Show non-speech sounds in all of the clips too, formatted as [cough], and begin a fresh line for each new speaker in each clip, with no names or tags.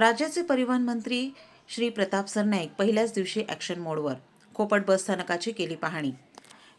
राज्याचे परिवहन मंत्री श्री प्रताप सरनाईक पहिल्याच दिवशी ॲक्शन मोडवर खोपट बस स्थानकाची केली पाहणी.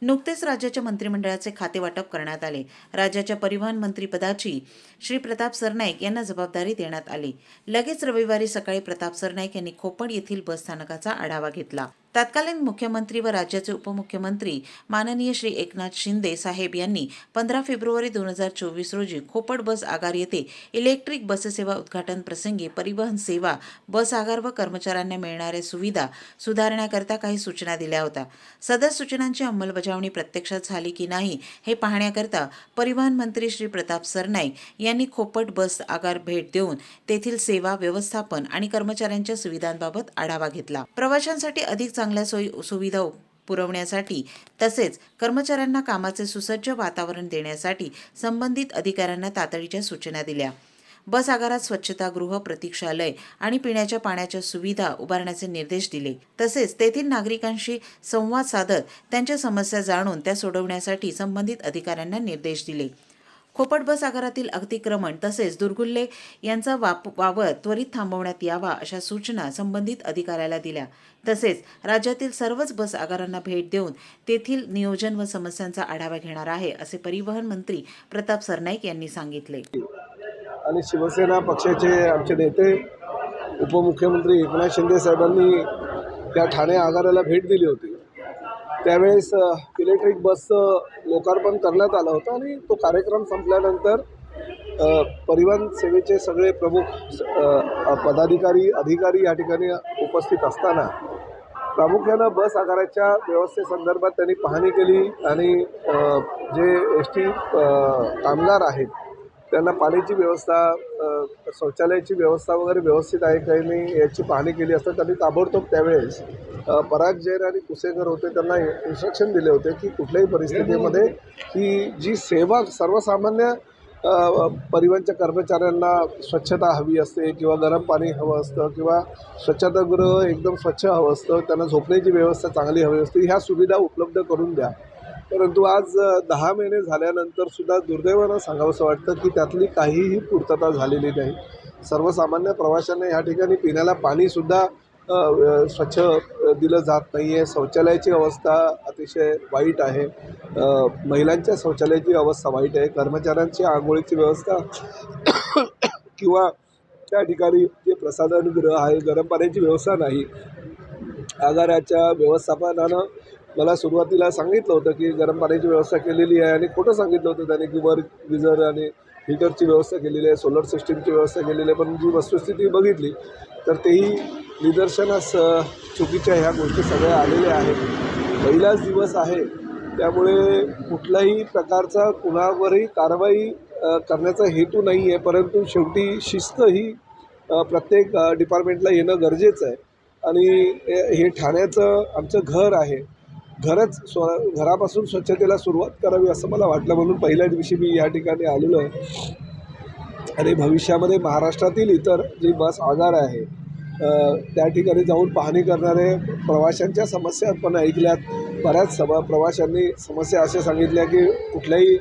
नुकतेच राज्याच्या मंत्रिमंडळाचे खाते वाटप करण्यात आले. राज्याच्या परिवहन मंत्रीपदाची श्री प्रताप सरनाईक यांना जबाबदारी देण्यात आली. लगेच रविवारी सकाळी प्रताप सरनाईक यांनी खोपड येथील बस स्थानकाचा आढावा घेतला. तत्कालीन मुख्यमंत्री व राज्याचे उपमुख्यमंत्री माननीय श्री एकनाथ शिंदे साहेब यांनी पंधरा फेब्रुवारी दोन हजार चोवीस रोजी खोपड बस आगार येथे इलेक्ट्रिक बससेवा उद्घाटन प्रसंगी परिवहन सेवा बस आगार व कर्मचाऱ्यांना मिळणाऱ्या सुविधा सुधारण्याकरता काही सूचना दिल्या होत्या. सदर सूचनांची अंमलबजावणी प्रत्यक्षात झाली की नाही हे पाहण्याकरता परिवहन मंत्री श्री प्रताप सरनाईक यांनी खोपट बस आगार भेट देऊन तेथील सेवा व्यवस्थापन आणि कर्मचाऱ्यांच्या सुविधांबाबत आढावा घेतला. प्रवाशांसाठी अधिक चांगल्या सोयी सुविधा पुरवण्यासाठी तसेच कर्मचाऱ्यांना कामाचे सुसज्ज वातावरण देण्यासाठी संबंधित अधिकाऱ्यांना तातडीच्या सूचना दिल्या. बस आगारात स्वच्छतागृह प्रतीक्षालय आणि पिण्याच्या पाण्याच्या सुविधा उभारण्याचे निर्देश दिले. तसेच तेथील नागरिकांशी संवाद साधत त्यांच्या समस्या जाणून त्या सोडवण्यासाठी संबंधित अधिकाऱ्यांना निर्देश दिले. खोपट बस आगारातील अतिक्रमण तसेच दुर्गुल्ले यांचा वाप वावर त्वरित थांबवण्यात यावा अशा सूचना संबंधित अधिकाऱ्याला दिल्या. तसेच राज्यातील सर्वच बस आगारांना भेट देऊन तेथील नियोजन व समस्यांचा आढावा घेणार आहे असे परिवहन मंत्री प्रताप सरनाईक यांनी सांगितले.
आणि शिवसेना पक्षाचे आमचे नेते उपमुख्यमंत्री एकनाथ शिंदे साहेबांनी त्या ठाणे आगाराला भेट दिली होती. त्यावेळेस इलेक्ट्रिक बसचं लोकार्पण करण्यात आलं होतं आणि तो कार्यक्रम संपल्यानंतर परिवहन सेवेचे सगळे प्रमुख पदाधिकारी अधिकारी या ठिकाणी उपस्थित असताना प्रामुख्यानं बस आगाराच्या व्यवस्थेसंदर्भात त्यांनी पाहणी केली आणि जे एस टी कामगार आहेत त्यांना पाण्याची व्यवस्था शौचालयाची व्यवस्था वगैरे व्यवस्थित आहे काही नाही याची पाहणी केली असता त्यांनी ताबडतोब त्यावेळेस पराग जैन आणि कुसेकर होते त्यांना इन्स्ट्रक्शन दिले होते की कुठल्याही परिस्थितीमध्ये ही जी सेवा सर्वसामान्य परिवहनच्या कर्मचाऱ्यांना स्वच्छता हवी असते किंवा गरम पाणी हवं असतं किंवा स्वच्छतागृह एकदम स्वच्छ हवं असतं त्यांना झोपण्याची व्यवस्था चांगली हवी असते ह्या सुविधा उपलब्ध करून द्या. परंतु आज दहा महिने झाल्यानंतर सुद्धा दुर्दैवानं सांगावंसं वाटतं की त्यातली काहीही पूर्तता झालेली नाही. सर्वसामान्य प्रवाशांना ह्या ठिकाणी पिण्याला पाणीसुद्धा स्वच्छ दिलं जात नाही आहे शौचालयाची अवस्था अतिशय वाईट आहे. महिलांच्या शौचालयाची अवस्था वाईट आहे. कर्मचाऱ्यांची आंघोळीची व्यवस्था [coughs] किंवा त्या ठिकाणी जे प्रसाधनगृह आहे गरम पाण्याची व्यवस्था नाही आगाराच्या व्यवस्थापनानं मला सुरुवातीला सांगितलं होतं की गरम पाण्याची व्यवस्था केलेली आहे आणि खोटं सांगितलं होतं त्याने की वर गिझर आणि हीटरची व्यवस्था केलेली आहे सोलर सिस्टीमची व्यवस्था केलेली आहे. पण जी वस्तुस्थिती बघितली तर तेही निदर्शनास चुकीच्या ह्या गोष्टी सगळ्या आलेल्या आहेत. पहिलाच दिवस आहे त्यामुळे कुठल्याही प्रकारचा कुणावरही कारवाई करण्याचा हेतू नाही आहे परंतु शेवटी शिस्त ही प्रत्येक डिपार्टमेंटला येणं गरजेचं आहे. आणि हे ठाण्याचं आमचं घर आहे. घरच स्व घरापासून स्वच्छतेला सुरुवात करावी असं मला वाटलं. म्हणून पहिल्या दिवशी मी या ठिकाणी आलेलो आहे. आणि भविष्यामध्ये महाराष्ट्रातील इतर जी बस आगार आहे त्या ठिकाणी जाऊन पाहणी करणारे प्रवाशांच्या समस्या पण ऐकल्यात. बऱ्याच सम प्रवाशांनी समस्या अशा सांगितल्या की कुठल्याही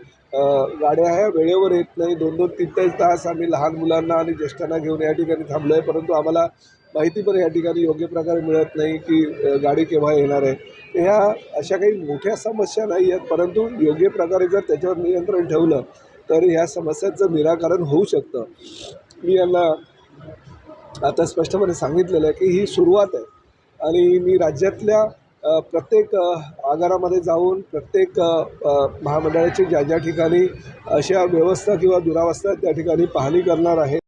गाड्या ह्या वेळेवर येत नाही. दोन दोन तीन तीन तास आम्ही लहान मुलांना आणि ज्येष्ठांना घेऊन या ठिकाणी थांबलो आहे परंतु आम्हाला माहिती पण या ठिकाणी योग्य प्रकारे मिळत नाही की गाडी केव्हा येणार आहे. ह्या अशा काही मोठ्या समस्या नाही आहेत परंतु योग्य प्रकारे जर त्याच्यावर नियंत्रण ठेवलं तर ह्या समस्यांचं निराकरण होऊ शकतं. मी यांना आता स्पष्टपणे सांगितलेलं आहे की ही सुरुवात आहे. आणि मी राज्यातल्या प्रत्येक आगारामध्ये जाऊन प्रत्येक महामंडळाची ज्या ज्या ठिकाणी अशा व्यवस्था किंवा दुरावस्था त्या ठिकाणी पाहणी करणार आहे.